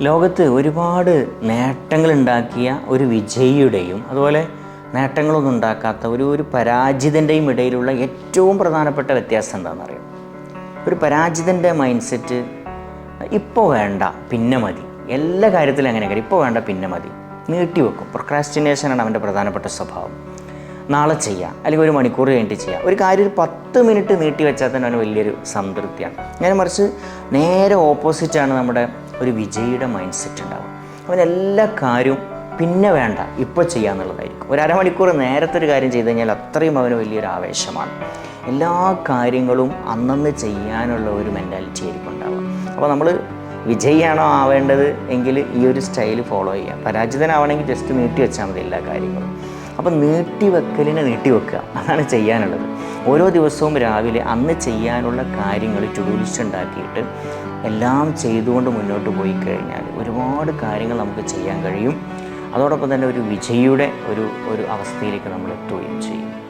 ലോകത്ത് ഒരുപാട് നേട്ടങ്ങൾ ഉണ്ടാക്കിയ ഒരു വിജയിയുടെയും അതുപോലെ നേട്ടങ്ങളൊന്നും ഉണ്ടാക്കാത്ത ഒരു ഒരു പരാജിതന്റെയും ഇടയിലുള്ള ഏറ്റവും പ്രധാനപ്പെട്ട വ്യത്യാസം എന്താണെന്നറിയാം ഒരു പരാജിതന്റെ മൈൻഡ് സെറ്റ് ഇപ്പോൾ വേണ്ട പിന്നെ മതി. എല്ലാ കാര്യത്തിലും അങ്ങനെ കാര്യം. ഇപ്പോൾ വേണ്ട പിന്നെ മതി. നീട്ടിവെക്കും. പ്രൊക്രാസ്റ്റിനേഷനാണ് അവന്റെ പ്രധാനപ്പെട്ട സ്വഭാവം. നാളെ ചെയ്യാം. അല്ലെങ്കിൽ ഒരു മണിക്കൂർ കഴിഞ്ഞിട്ട് ചെയ്യാം. ഒരു കാര്യം ഒരു പത്ത് മിനിറ്റ് നീട്ടി വെച്ചാൽ തന്നെ അവന് വലിയൊരു സംതൃപ്തിയാണ്. ഞാൻ മറിച്ച് നേരെ ഓപ്പോസിറ്റാണ് നമ്മുടെ ഒരു വിജയിയുടെ മൈൻഡ് സെറ്റ് ഉണ്ടാവും. അവൻ എല്ലാ കാര്യവും പിന്നെ വേണ്ട ഇപ്പോൾ ചെയ്യാന്നുള്ളതായിരിക്കും ഒരു അരമണിക്കൂർ നേരത്തെ ഒരു കാര്യം ചെയ്തു കഴിഞ്ഞാൽ അത്രയും അവന് വലിയൊരു ആവേശമാണ്. എല്ലാ കാര്യങ്ങളും അന്നന്ന് ചെയ്യാനുള്ള ഒരു മെന്റാലിറ്റി ആയിരിക്കും ഉണ്ടാവുക. അപ്പോൾ നമ്മൾ വിജയിയാണോ ആവേണ്ടത് എങ്കിൽ ഈ ഒരു സ്റ്റൈൽ ഫോളോ ചെയ്യാം പരാജിതനാവണമെങ്കിൽ ജസ്റ്റ് നീട്ടി വെച്ചാൽ മതി എല്ലാ കാര്യങ്ങളും. അപ്പോൾ നീട്ടി വെക്കുക. അതാണ് ചെയ്യാനുള്ളത്. ഓരോ ദിവസവും രാവിലെ അന്ന് ചെയ്യാനുള്ള കാര്യങ്ങൾ ടു ഉണ്ടാക്കിയിട്ട് എല്ലാം ചെയ്തുകൊണ്ട് മുന്നോട്ട് പോയി കഴിഞ്ഞാൽ ഒരുപാട് കാര്യങ്ങൾ നമുക്ക് ചെയ്യാൻ കഴിയും. അതോടൊപ്പം തന്നെ ഒരു വിജയിയുടെ ഒരു ഒരു അവസ്ഥയിലേക്ക് നമ്മൾ എത്തുകയും ചെയ്യും.